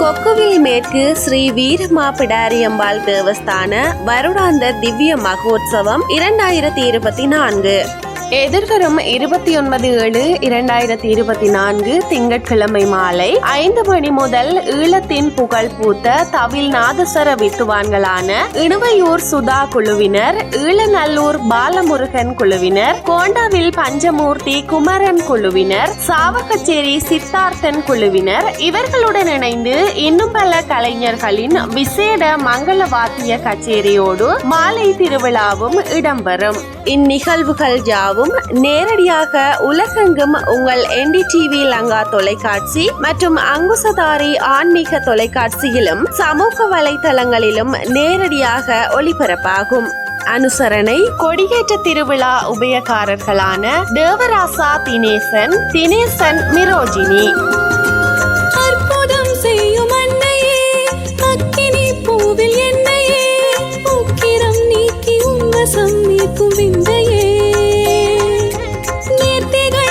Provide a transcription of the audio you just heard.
கொக்குவில் மேற்கு ஸ்ரீ வீரமா பிடாரியம்பாள் தேவஸ்தான வருடாந்த திவ்ய மகோத்சவம் இரண்டாயிரத்தி இருபத்தி நான்கு. எதிர்வரும் இருபத்தி ஒன்பது ஏழு இரண்டாயிரத்தி இருபத்தி நான்கு திங்கட்கிழமை மாலை ஐந்து மணி முதல் ஈழத்தின் புகழ் பூத்த தவில் நாதஸ்வர வித்துவான்களான இணுவையூர் சுதா குழுவினர் ஈழநல்லூர் பாலமுருகன் குழுவினர் கோண்டாவில் பஞ்சமூர்த்தி குமரன் குழுவினர் சாவகச்சேரி சித்தார்த்தன் குழுவினர். இவர்களுடன் இணைந்து இன்னும் பல கலைஞர்களின் விசேட மங்கள வாத்திய கச்சேரியோடு மாலை திருவிழாவும் இடம்பெறும். இந்நிகழ்வுகள் யாவும் நேரடியாக உலகெங்கும் உங்கள் என்டிடிவி லங்கா தொலைக்காட்சி மற்றும் அங்குசதாரி ஆன்மீக தொலைக்காட்சியிலும் சமூக வலைதளங்களிலும் நேரடியாக ஒளிபரப்பாகும். அனுசரணை கொடியேற்ற திருவிழா உபயக்காரர்களான தேவராசா தினேசன் தினேசன் மிரோஜினி.